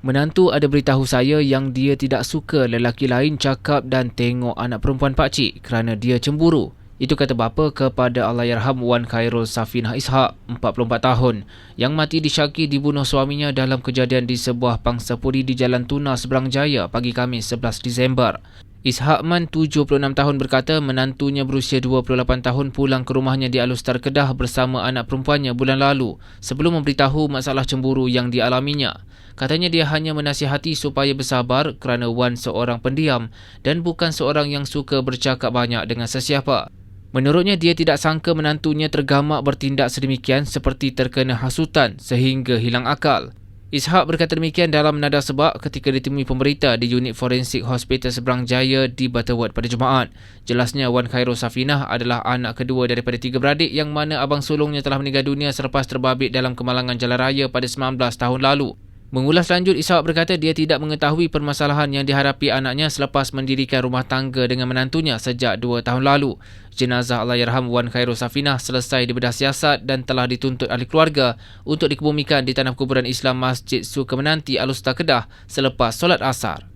Menantu ada beritahu saya yang dia tidak suka lelaki lain cakap dan tengok anak perempuan pakcik kerana dia cemburu. Itu kata bapa kepada Allahyarham Wan Khairul Safinah Ishak, 44 tahun, yang mati disyaki dibunuh suaminya dalam kejadian di sebuah pangsapuri di Jalan Tuna Seberang Jaya pagi Khamis 11 Disember. Ishak Man, 76 tahun berkata menantunya berusia 28 tahun pulang ke rumahnya di Alustar Kedah bersama anak perempuannya bulan lalu sebelum memberitahu masalah cemburu yang dialaminya. Katanya dia hanya menasihati supaya bersabar kerana Wan seorang pendiam dan bukan seorang yang suka bercakap banyak dengan sesiapa. Menurutnya dia tidak sangka menantunya tergamak bertindak sedemikian seperti terkena hasutan sehingga hilang akal. Ishak berkata demikian dalam nada sebab ketika ditemui pemberita di unit forensik Hospital Seberang Jaya di Butterworth pada Jumaat. Jelasnya Wan Khairul Safinah adalah anak kedua daripada tiga beradik yang mana abang sulungnya telah meninggal dunia selepas terbabit dalam kemalangan jalan raya pada 19 tahun lalu. Mengulas lanjut, Ishak berkata dia tidak mengetahui permasalahan yang dihadapi anaknya selepas mendirikan rumah tangga dengan menantunya sejak dua tahun lalu. Jenazah Allahyarham Wan Khairul Safinah selesai dibedah siasat dan telah dituntut ahli keluarga untuk dikebumikan di tanah kuburan Islam Masjid Sukemenanti Alustar Kedah selepas solat asar.